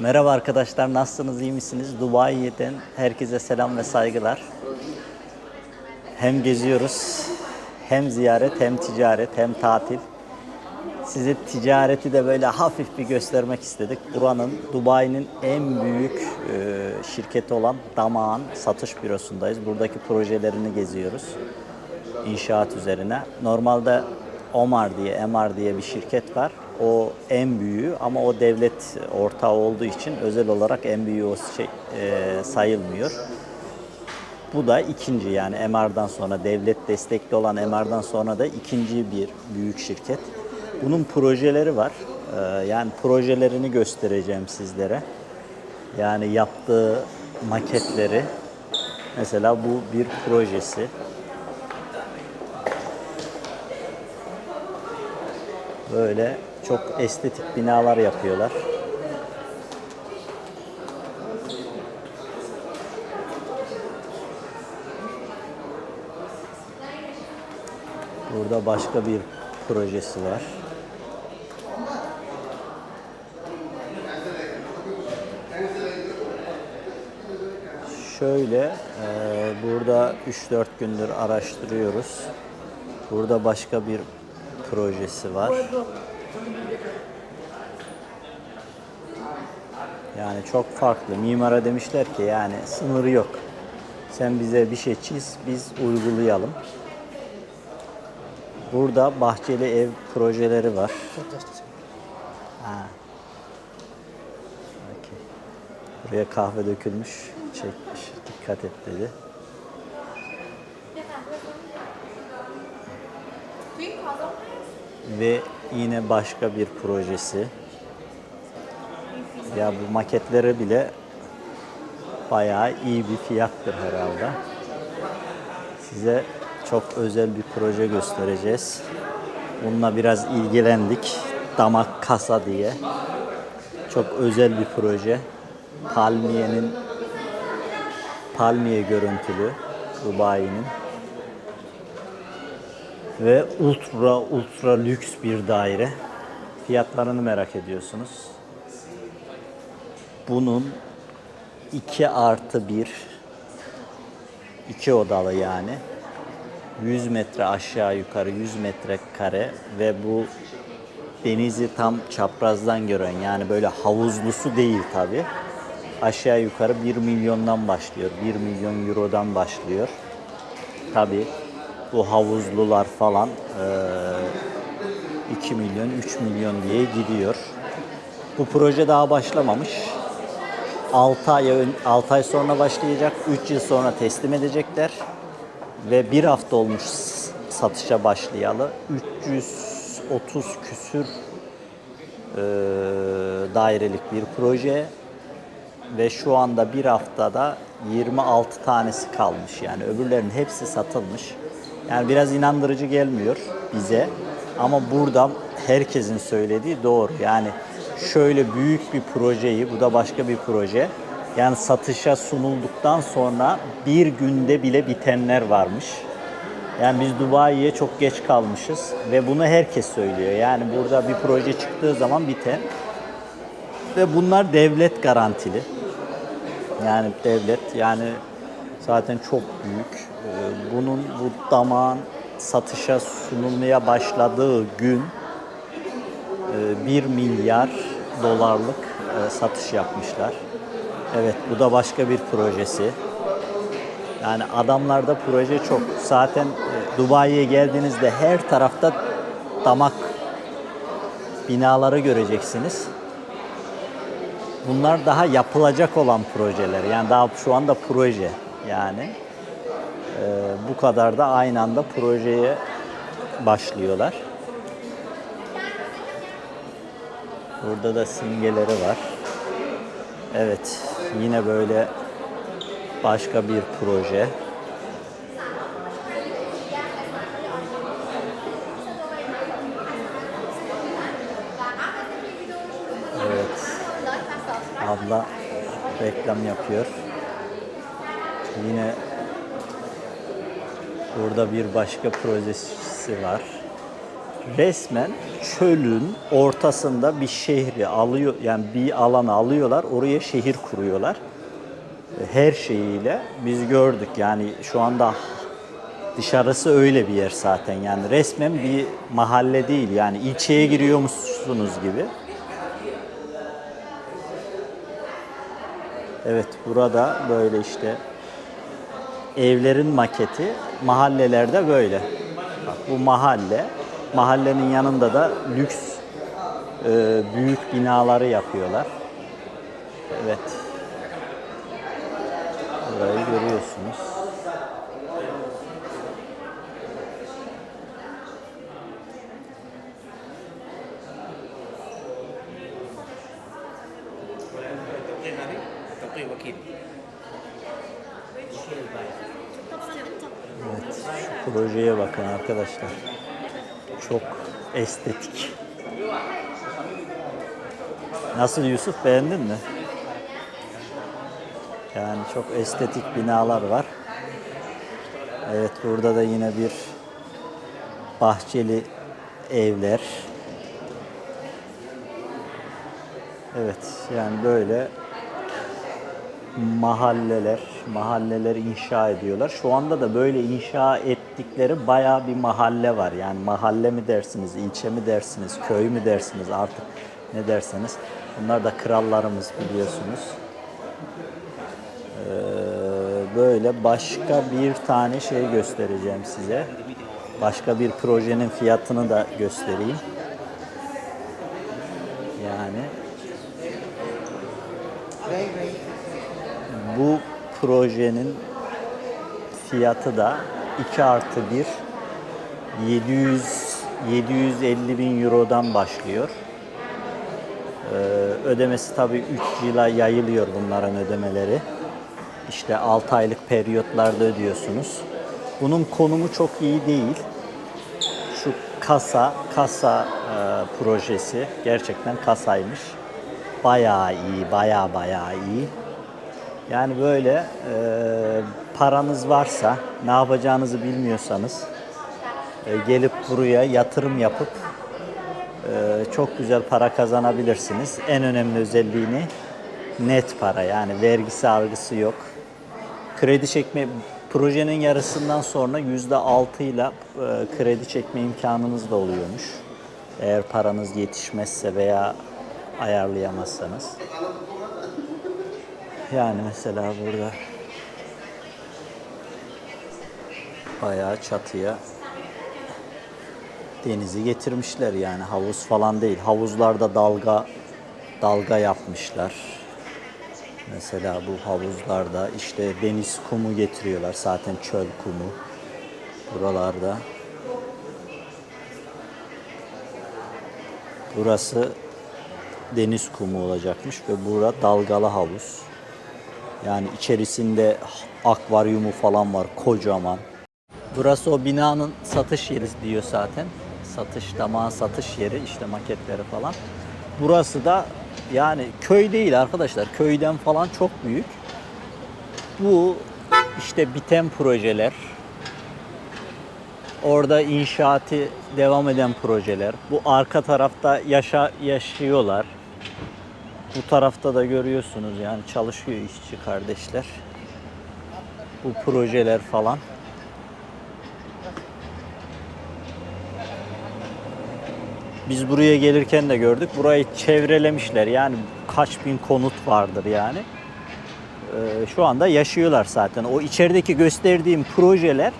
Merhaba arkadaşlar, nasılsınız, iyi misiniz? Dubai'den herkese selam ve saygılar. Hem geziyoruz, hem ziyaret, hem ticaret, hem tatil. Size ticareti de böyle hafif bir göstermek istedik. Buranın, Dubai'nin en büyük e, şirketi olan Damağan Satış Bürosu'ndayız. Buradaki projelerini geziyoruz. İnşaat üzerine. Normalde Omar diye, MR diye bir şirket var. O en büyüğü ama o devlet ortağı olduğu için özel olarak en büyüğü o şey, e, sayılmıyor. Bu da ikinci yani MR'dan sonra devlet destekli olan MR'dan sonra da ikinci bir büyük şirket. Bunun projeleri var. Ee, yani projelerini göstereceğim sizlere. Yani yaptığı maketleri. Mesela bu bir projesi. Böyle çok estetik binalar yapıyorlar. Burada başka bir projesi var. Şöyle, e, burada 3-4 gündür araştırıyoruz. Burada başka bir projesi var. Yani çok farklı. Mimara demişler ki yani sınırı yok. Sen bize bir şey çiz, biz uygulayalım. Burada bahçeli ev projeleri var. Ha. Buraya kahve dökülmüş, çekmiş. Dikkat et dedi. Ve yine başka bir projesi. Ya bu maketleri bile bayağı iyi bir fiyattır herhalde. Size çok özel bir proje göstereceğiz. Bununla biraz ilgilendik. Damak kasa diye. Çok özel bir proje. Palmiye'nin palmiye görüntülü Dubai'nin ve ultra ultra lüks bir daire. Fiyatlarını merak ediyorsunuz. Bunun 2 artı 1 2 odalı yani 100 metre aşağı yukarı 100 metre kare ve bu denizi tam çaprazdan gören yani böyle havuzlusu değil tabi. Aşağı yukarı 1 milyondan başlıyor. 1 milyon eurodan başlıyor. Tabi bu havuzlular falan eee, 2 milyon 3 milyon diye gidiyor. Bu proje daha başlamamış. 6 ay, ön- 6 ay sonra başlayacak. 3 yıl sonra teslim edecekler. Ve bir hafta olmuş satışa başlayalı. 330 küsür e, dairelik bir proje. Ve şu anda bir haftada 26 tanesi kalmış. Yani öbürlerinin hepsi satılmış. Yani biraz inandırıcı gelmiyor bize. Ama burada herkesin söylediği doğru. Yani şöyle büyük bir projeyi, bu da başka bir proje. Yani satışa sunulduktan sonra bir günde bile bitenler varmış. Yani biz Dubai'ye çok geç kalmışız ve bunu herkes söylüyor. Yani burada bir proje çıktığı zaman biten ve bunlar devlet garantili. Yani devlet yani zaten çok büyük. Ee, Bunun bu damağın satışa sunulmaya başladığı gün e, 1 milyar dolarlık e, satış yapmışlar. Evet bu da başka bir projesi. Yani adamlarda proje çok. Zaten e, Dubai'ye geldiğinizde her tarafta damak binaları göreceksiniz. Bunlar daha yapılacak olan projeler. Yani daha şu anda proje yani. Ee, bu kadar da aynı anda projeye başlıyorlar. Burada da simgeleri var. Evet, yine böyle başka bir proje. Evet. Abla reklam yapıyor. Yine burada bir başka projesi var. resmen çölün ortasında bir şehri alıyor yani bir alanı alıyorlar oraya şehir kuruyorlar. Her şeyiyle biz gördük yani şu anda dışarısı öyle bir yer zaten yani resmen bir mahalle değil yani ilçeye giriyormuşsunuz gibi. Evet burada böyle işte evlerin maketi mahallelerde böyle. Bak bu mahalle. Mahallenin yanında da lüks e, büyük binaları yapıyorlar. Evet. Burayı görüyorsunuz. Projeye bakın arkadaşlar. Çok estetik. Nasıl Yusuf beğendin mi? Yani çok estetik binalar var. Evet burada da yine bir bahçeli evler. Evet yani böyle mahalleler, mahalleler inşa ediyorlar. Şu anda da böyle inşa ettikleri bayağı bir mahalle var. Yani mahalle mi dersiniz, ilçe mi dersiniz, köy mü dersiniz artık ne derseniz. Bunlar da krallarımız biliyorsunuz. Ee, böyle başka bir tane şey göstereceğim size. Başka bir projenin fiyatını da göstereyim. Yani bu projenin fiyatı da 2 artı 1 700 750 bin eurodan başlıyor. Ee, ödemesi tabii 3 yıla yayılıyor bunların ödemeleri. İşte 6 aylık periyotlarda ödüyorsunuz. Bunun konumu çok iyi değil. Şu kasa, kasa e, projesi gerçekten kasaymış. Bayağı iyi, bayağı bayağı iyi. Yani böyle e, paranız varsa, ne yapacağınızı bilmiyorsanız e, gelip buraya yatırım yapıp e, çok güzel para kazanabilirsiniz. En önemli özelliğini net para yani vergisi algısı yok. Kredi çekme projenin yarısından sonra yüzde altı ile kredi çekme imkanınız da oluyormuş. Eğer paranız yetişmezse veya ayarlayamazsanız. Yani mesela burada bayağı çatıya denizi getirmişler yani havuz falan değil. Havuzlarda dalga dalga yapmışlar. Mesela bu havuzlarda işte deniz kumu getiriyorlar. Zaten çöl kumu. Buralarda. Burası deniz kumu olacakmış ve bura dalgalı havuz. Yani içerisinde akvaryumu falan var kocaman. Burası o binanın satış yeri diyor zaten. Satış, damağın satış yeri işte maketleri falan. Burası da yani köy değil arkadaşlar. Köyden falan çok büyük. Bu işte biten projeler. Orada inşaatı devam eden projeler. Bu arka tarafta yaşa yaşıyorlar. Bu tarafta da görüyorsunuz yani çalışıyor işçi kardeşler. Bu projeler falan. Biz buraya gelirken de gördük. Burayı çevrelemişler. Yani kaç bin konut vardır yani. Ee, şu anda yaşıyorlar zaten. O içerideki gösterdiğim projeler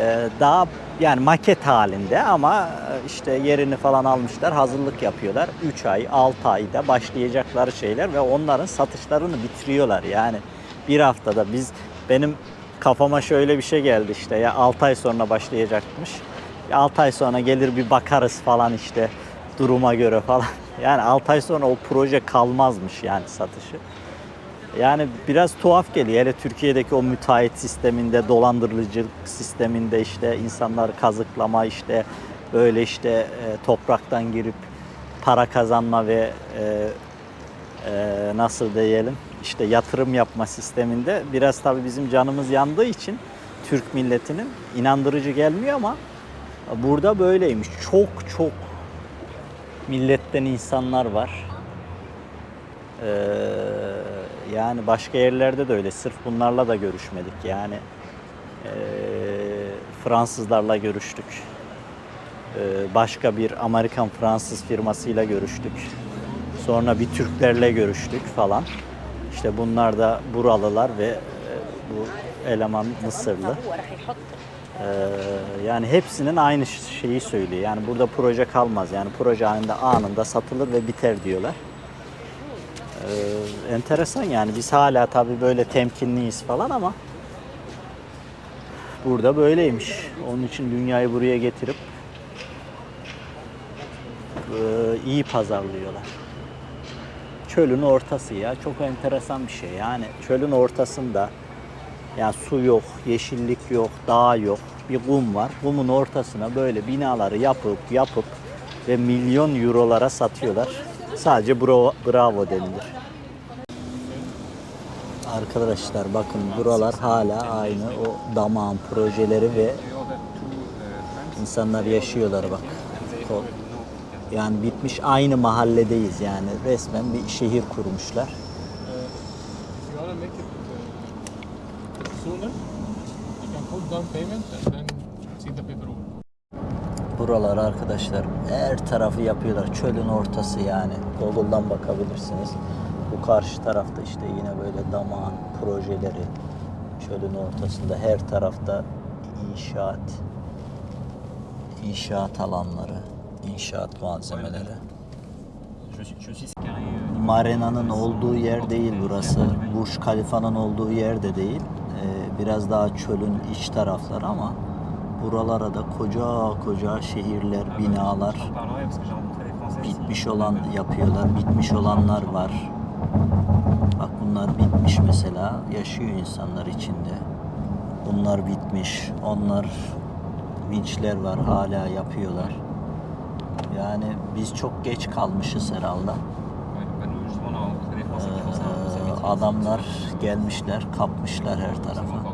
e, daha yani maket halinde ama e, işte yerini falan almışlar, hazırlık yapıyorlar. 3 ay, 6 ayda başlayacakları şeyler ve onların satışlarını bitiriyorlar. Yani bir haftada biz benim kafama şöyle bir şey geldi işte ya 6 ay sonra başlayacakmış. 6 ay sonra gelir bir bakarız falan işte duruma göre falan. Yani 6 ay sonra o proje kalmazmış yani satışı. Yani biraz tuhaf geliyor. Hele Türkiye'deki o müteahhit sisteminde, dolandırıcılık sisteminde işte insanlar kazıklama işte böyle işte e, topraktan girip para kazanma ve e, e, nasıl diyelim işte yatırım yapma sisteminde biraz tabii bizim canımız yandığı için Türk milletinin inandırıcı gelmiyor ama Burada böyleymiş. Çok çok milletten insanlar var. Ee, yani başka yerlerde de öyle. Sırf bunlarla da görüşmedik. Yani e, Fransızlarla görüştük. E, başka bir Amerikan Fransız firmasıyla görüştük. Sonra bir Türklerle görüştük falan. İşte bunlar da buralılar ve e, bu eleman Mısırlı. Ee, yani hepsinin aynı şeyi söylüyor. Yani burada proje kalmaz. Yani proje anında anında satılır ve biter diyorlar. Ee, enteresan yani biz hala tabii böyle temkinliyiz falan ama burada böyleymiş. Onun için dünyayı buraya getirip e, iyi pazarlıyorlar. Çölün ortası ya çok enteresan bir şey. Yani çölün ortasında yani su yok, yeşillik yok, dağ yok. Bir kum var. Kumun ortasına böyle binaları yapıp yapıp ve milyon eurolara satıyorlar. Sadece bravo, bravo denilir. Arkadaşlar bakın buralar hala aynı o damağın projeleri ve insanlar yaşıyorlar bak. Yani bitmiş aynı mahalledeyiz yani resmen bir şehir kurmuşlar. Sooner, you can put down payment and then see the paperwork. Buralar arkadaşlar her tarafı yapıyorlar. Çölün ortası yani. Google'dan bakabilirsiniz. Bu karşı tarafta işte yine böyle damağın projeleri. Çölün ortasında her tarafta inşaat. inşaat alanları, inşaat malzemeleri. Marena'nın olduğu yer değil burası. Burj Khalifa'nın olduğu yer de değil. Ee, biraz daha çölün iç tarafları ama buralara da koca koca şehirler, binalar, bitmiş olan yapıyorlar. Bitmiş olanlar var. Bak bunlar bitmiş mesela. Yaşıyor insanlar içinde. Bunlar bitmiş. Onlar vinçler var hala yapıyorlar. Yani biz çok geç kalmışız herhalde. Ee, adamlar gelmişler, kapmışlar her tarafa.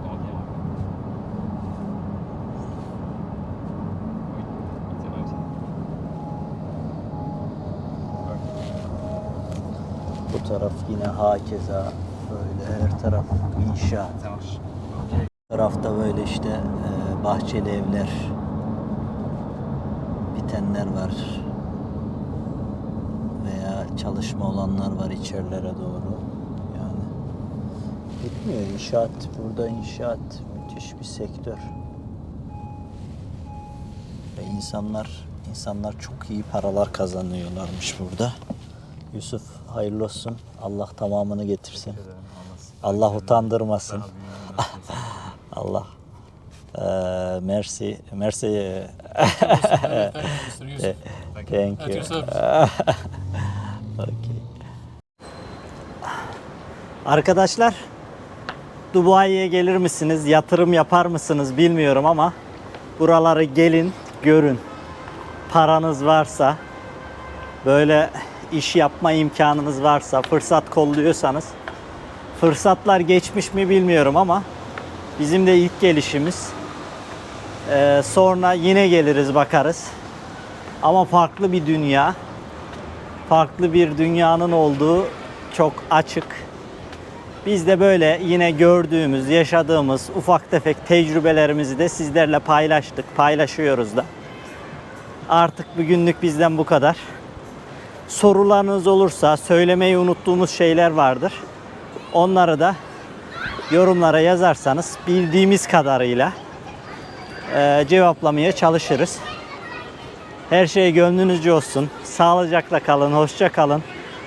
Taraf yine hakeza böyle her taraf inşaat. Tarafta böyle işte e, bahçeli evler bitenler var. Veya çalışma olanlar var içerilere doğru. Yani bitmiyor inşaat. Burada inşaat müthiş bir sektör. Ve insanlar insanlar çok iyi paralar kazanıyorlarmış burada. Yusuf hayırlı olsun. Allah tamamını getirsin. Allah utandırmasın. Allah. Eee merci. Merci. Thank you. Okay. Arkadaşlar Dubai'ye gelir misiniz? Yatırım yapar mısınız bilmiyorum ama buraları gelin, görün. Paranız varsa böyle iş yapma imkanınız varsa, fırsat kolluyorsanız fırsatlar geçmiş mi bilmiyorum ama bizim de ilk gelişimiz. Ee, sonra yine geliriz bakarız. Ama farklı bir dünya. Farklı bir dünyanın olduğu çok açık. Biz de böyle yine gördüğümüz, yaşadığımız ufak tefek tecrübelerimizi de sizlerle paylaştık, paylaşıyoruz da. Artık bugünlük bizden bu kadar. Sorularınız olursa, söylemeyi unuttuğumuz şeyler vardır. Onları da yorumlara yazarsanız bildiğimiz kadarıyla eee, cevaplamaya çalışırız. Her şey gönlünüzce olsun. Sağlıcakla kalın, hoşça kalın.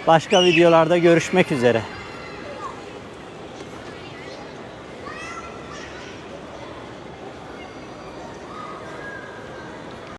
Başka videolarda görüşmek üzere.